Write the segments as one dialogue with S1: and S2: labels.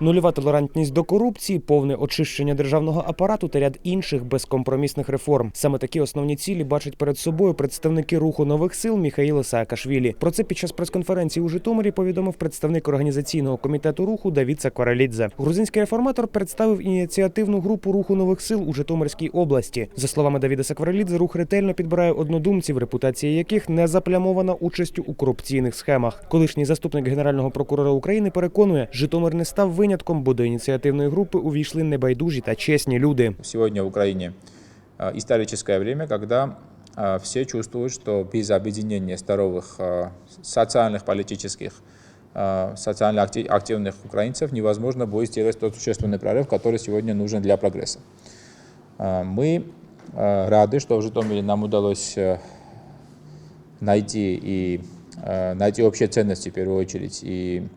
S1: Нульова толерантність до корупції, повне очищення державного апарату та ряд інших безкомпромісних реформ. Саме такі основні цілі бачать перед собою представники руху нових сил Міхаїла Саакашвілі. Про це під час прес-конференції у Житомирі повідомив представник організаційного комітету руху Давід Сакваралідзе. Грузинський реформатор представив ініціативну групу руху нових сил у Житомирській області. За словами Давіда Сакваралідзе, рух ретельно підбирає однодумців, репутація яких не заплямована участю у корупційних схемах. Колишній заступник генерального прокурора України переконує, Житомир не став винятком, бо до ініціативної групи увійшли небайдужі та чесні люди.
S2: Сегодня в Украине а, историческое время, когда а, все чувствуют, что без объединения здоровых а, социальных, политических, а, социально акти- активных украинцев невозможно будет сделать тот существенный прорыв, который сегодня нужен для прогресса. А, Мы а, рады, что в Житомире нам удалось э, найти и э, найти общие ценности в первую очередь и э,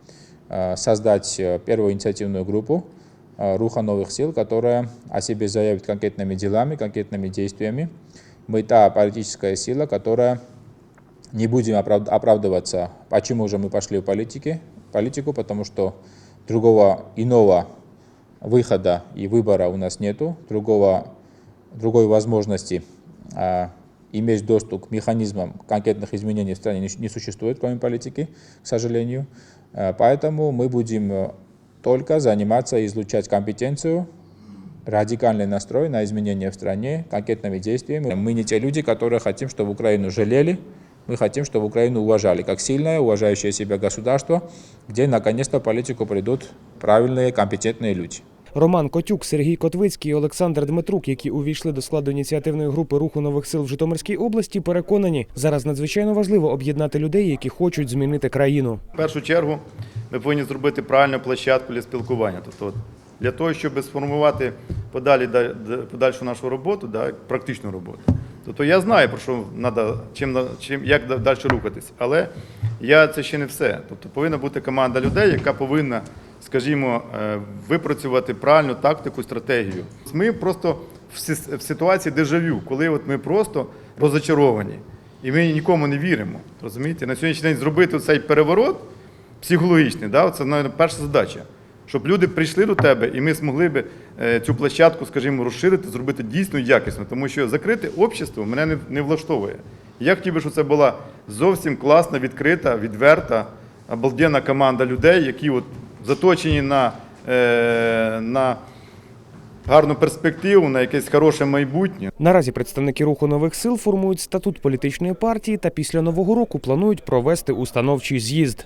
S2: создать э, первую инициативную группу э, Руха новых сил, которая о себе заявит конкретными делами, конкретными действиями. Мы та политическая сила, которая не будем оправд- оправдываться, почему же мы пошли в политике, политику, потому что другого иного выхода и выбора у нас нету, другого, другой возможности а, иметь доступ к механизмам конкретных изменений в стране не, существует, кроме политики, к сожалению. А, Поэтому мы будем э, только заниматься и излучать компетенцию, радикальный настрой на изменения в стране, конкретными действиями. Мы не те люди, которые хотим, чтобы Украину жалели, мы хотим, чтобы Украину уважали, как сильное, уважающее себя государство, где наконец-то политику придут правильные, компетентные люди.
S1: Роман Котюк, Сергій Котвицький і Олександр Дмитрук, які увійшли до складу ініціативної групи руху нових сил в Житомирській області, переконані, зараз надзвичайно важливо об'єднати людей, які хочуть змінити країну.
S3: В першу чергу ми повинні зробити правильну площадку для спілкування. Тобто, для того, щоб сформувати подалі, да- да- подальшу нашу роботу, да, практичну роботу. Тобто я знаю, про що треба, чим, чим, як далі рухатись. Але я це ще не все. Тобто повинна бути команда людей, яка повинна, скажімо, е, випрацювати правильну тактику, стратегію. Ми просто в ситуації дежавю, коли от ми просто розочаровані. І ми нікому не віримо. Розумієте? На сьогоднішній день зробити цей переворот психологічний, да, це мабуть, перша задача. Щоб люди прийшли до тебе, і ми змогли би е, цю площадку, скажімо, розширити, зробити дійсно якісно. Тому що закрите общество мене не, не влаштовує. Я хотів би, щоб це була зовсім класна, відкрита, відверта, обалденна команда людей, які от заточені на, е, на гарну перспективу, на якесь хороше майбутнє.
S1: Наразі представники руху нових сил формують статут політичної партії та після нового року планують провести установчий з'їзд.